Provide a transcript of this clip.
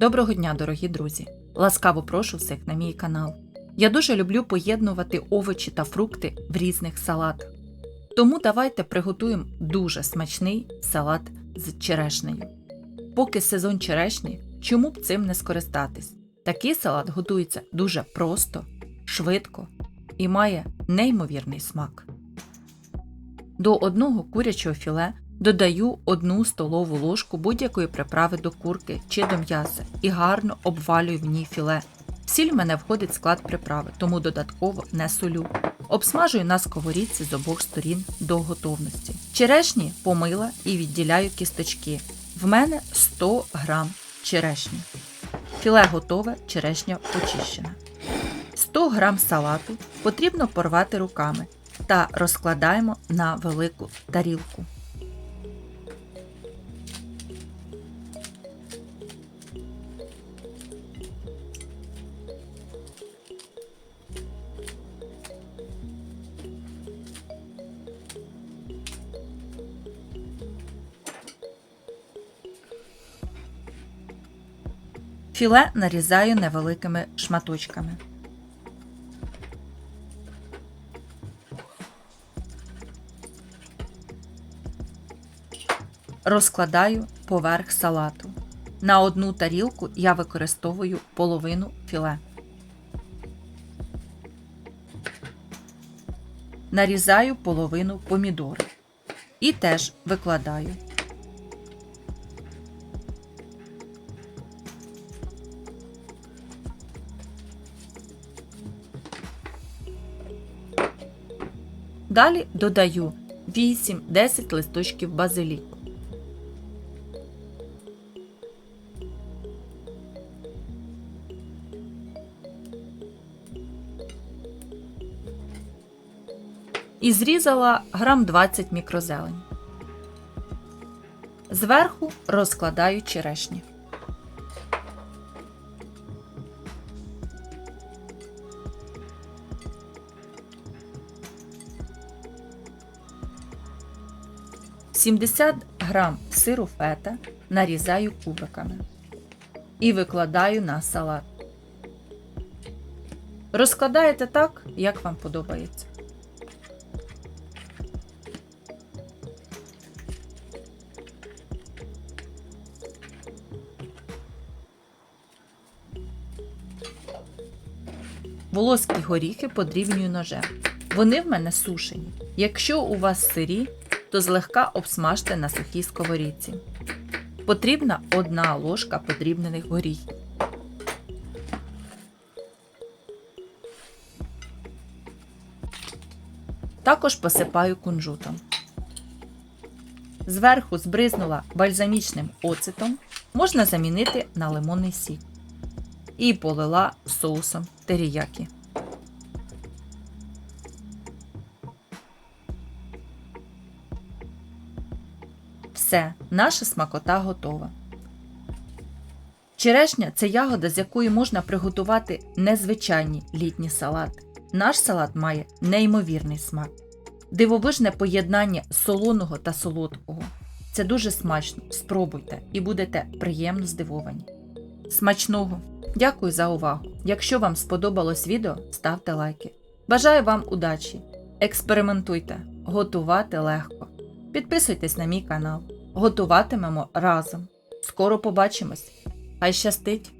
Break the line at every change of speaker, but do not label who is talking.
Доброго дня, дорогі друзі! Ласкаво прошу всіх на мій канал. Я дуже люблю поєднувати овочі та фрукти в різних салатах. Тому давайте приготуємо дуже смачний салат з черешнею. Поки сезон черешні, чому б цим не скористатись? Такий салат готується дуже просто, швидко і має неймовірний смак. До одного курячого філе додаю 1 столову ложку будь-якої приправи до курки чи до м'яса і гарно обвалюю в ній філе. Сіль в мене входить склад приправи, тому додатково не солю. Обсмажую на сковорідці з обох сторін до готовності. Черешні помила і відділяю кісточки. В мене 100 грам черешні. Філе готове, черешня почищена. 100 грам салату потрібно порвати руками та розкладаємо на велику тарілку. Філе нарізаю невеликими шматочками. Розкладаю поверх салату. На одну тарілку я використовую половину філе. Нарізаю половину помідор і теж викладаю. Далі додаю 8-10 листочків базиліку. І зрізала грам 20 мікрозелень. Зверху розкладаю черешні. Сімдесят грам сиру фета нарізаю кубиками і викладаю на салат. Розкладаєте так, як вам подобається. Волоські горіхи подрібнюю ножем. Вони в мене сушені. Якщо у вас сирі, то злегка обсмажте на сухій сковорідці. Потрібна одна ложка подрібнених горіхів. Також посипаю кунжутом. Зверху збризнула бальзамічним оцетом, можна замінити на лимонний сік. І полила соусом теріякі. Все, наша смакота готова. Черешня це ягода, з якої можна приготувати незвичайні літні салати. Наш салат має неймовірний смак. Дивовижне поєднання солоного та солодкого. Це дуже смачно. Спробуйте і будете приємно здивовані. Смачного! Дякую за увагу! Якщо вам сподобалось відео, ставте лайки. Бажаю вам удачі! Експериментуйте, готувати легко. Підписуйтесь на мій канал. Готуватимемо разом. Скоро побачимось. Хай щастить!